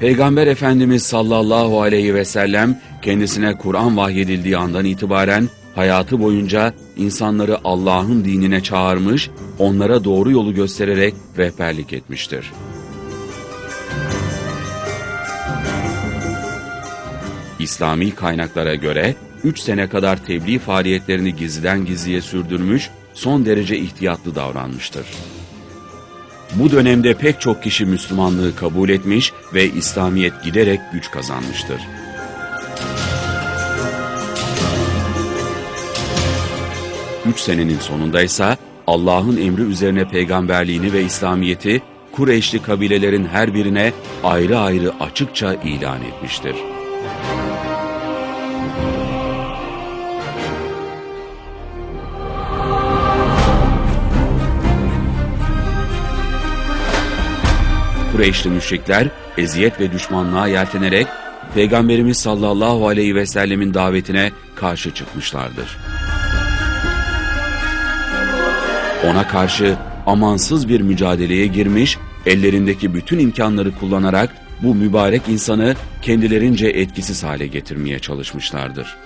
Peygamber Efendimiz sallallahu aleyhi ve sellem kendisine Kur'an vahyedildiği andan itibaren hayatı boyunca insanları Allah'ın dinine çağırmış, onlara doğru yolu göstererek rehberlik etmiştir. İslami kaynaklara göre 3 sene kadar tebliğ faaliyetlerini gizliden gizliye sürdürmüş, son derece ihtiyatlı davranmıştır. Bu dönemde pek çok kişi Müslümanlığı kabul etmiş ve İslamiyet giderek güç kazanmıştır. Üç senenin sonunda ise Allah'ın emri üzerine peygamberliğini ve İslamiyet'i Kureyşli kabilelerin her birine ayrı ayrı açıkça ilan etmiştir. Kureyşli müşrikler eziyet ve düşmanlığa yeltenerek Peygamberimiz sallallahu aleyhi ve sellemin davetine karşı çıkmışlardır. Ona karşı amansız bir mücadeleye girmiş, ellerindeki bütün imkanları kullanarak bu mübarek insanı kendilerince etkisiz hale getirmeye çalışmışlardır.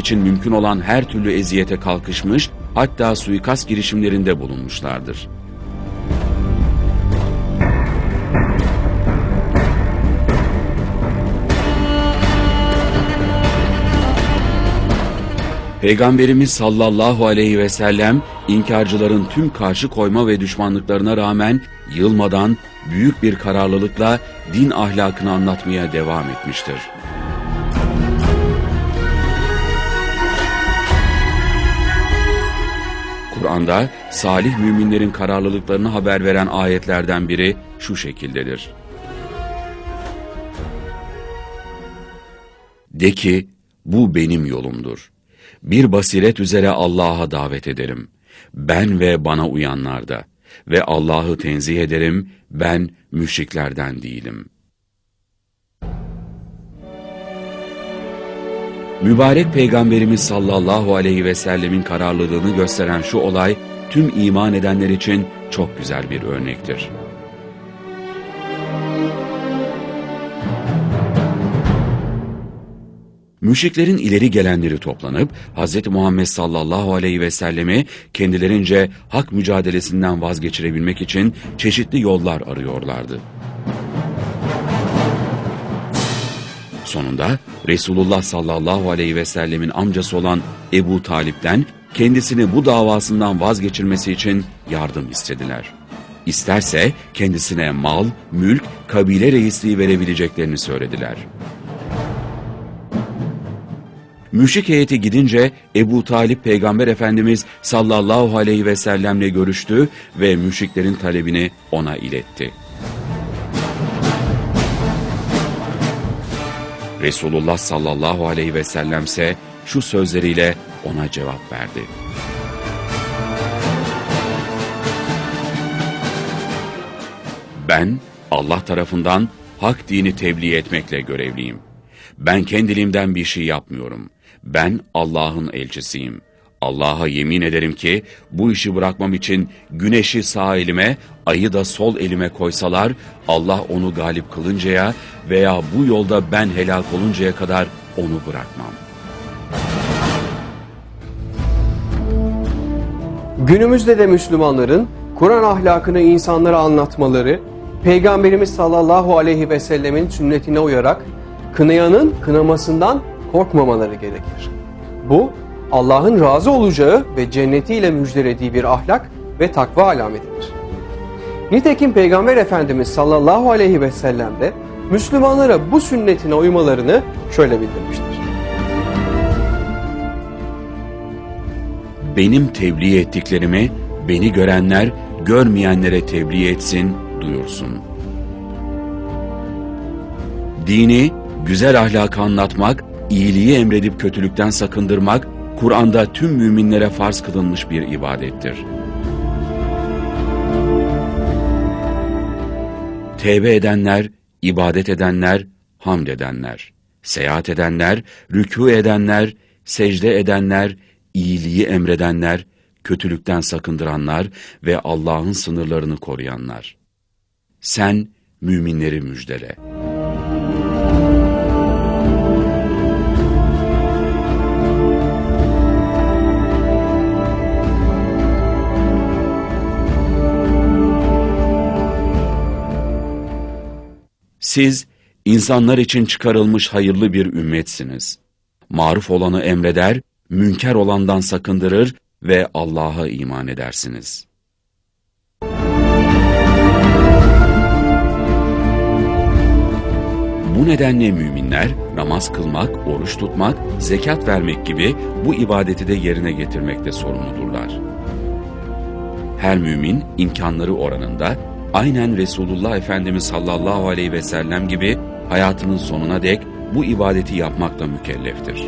İçin mümkün olan her türlü eziyete kalkışmış, hatta suikast girişimlerinde bulunmuşlardır. Peygamberimiz sallallahu aleyhi ve sellem inkarcıların tüm karşı koyma ve düşmanlıklarına rağmen yılmadan büyük bir kararlılıkla din ahlakını anlatmaya devam etmiştir. Kur'an'da salih müminlerin kararlılıklarını haber veren ayetlerden biri şu şekildedir. De ki, bu benim yolumdur. Bir basiret üzere Allah'a davet ederim. Ben ve bana uyanlar da. Ve Allah'ı tenzih ederim, ben müşriklerden değilim. Mübarek Peygamberimiz sallallahu aleyhi ve sellemin kararlılığını gösteren şu olay, tüm iman edenler için çok güzel bir örnektir. Müşriklerin ileri gelenleri toplanıp Hz. Muhammed sallallahu aleyhi ve sellemi kendilerince hak mücadelesinden vazgeçirebilmek için çeşitli yollar arıyorlardı. Sonunda Resulullah sallallahu aleyhi ve sellemin amcası olan Ebu Talip'ten kendisini bu davasından vazgeçirmesi için yardım istediler. İsterse kendisine mal, mülk, kabile reisliği verebileceklerini söylediler. Müşrik heyeti gidince Ebu Talip Peygamber Efendimiz sallallahu aleyhi ve sellemle görüştü ve müşriklerin talebini ona iletti. Resulullah sallallahu aleyhi ve sellemse şu sözleriyle ona cevap verdi. Ben Allah tarafından hak dini tebliğ etmekle görevliyim. Ben kendiliğimden bir şey yapmıyorum. Ben Allah'ın elçisiyim. Allah'a yemin ederim ki bu işi bırakmam için güneşi sağ elime, ayı da sol elime koysalar Allah onu galip kılıncaya veya bu yolda ben helak oluncaya kadar onu bırakmam. Günümüzde de Müslümanların Kur'an ahlakını insanlara anlatmaları, Peygamberimiz sallallahu aleyhi ve sellemin sünnetine uyarak kınayanın kınamasından korkmamaları gerekir. Bu Allah'ın razı olacağı ve cennetiyle müjdelediği bir ahlak ve takva alametidir. Nitekim Peygamber Efendimiz sallallahu aleyhi ve sellem de Müslümanlara bu sünnetine uymalarını şöyle bildirmiştir. Benim tebliğ ettiklerimi beni görenler görmeyenlere tebliğ etsin, duyursun. Dini, güzel ahlakı anlatmak, iyiliği emredip kötülükten sakındırmak, Kur'an'da tüm müminlere farz kılınmış bir ibadettir. Tevbe edenler, ibadet edenler, hamd edenler, seyahat edenler, rükû edenler, secde edenler, iyiliği emredenler, kötülükten sakındıranlar ve Allah'ın sınırlarını koruyanlar. Sen müminleri müjdele. Siz insanlar için çıkarılmış hayırlı bir ümmetsiniz. Maruf olanı emreder, münker olandan sakındırır ve Allah'a iman edersiniz. Bu nedenle müminler namaz kılmak, oruç tutmak, zekat vermek gibi bu ibadeti de yerine getirmekte sorumludurlar. Her mümin imkanları oranında aynen Resulullah Efendimiz sallallahu aleyhi ve sellem gibi hayatının sonuna dek bu ibadeti yapmakla mükelleftir.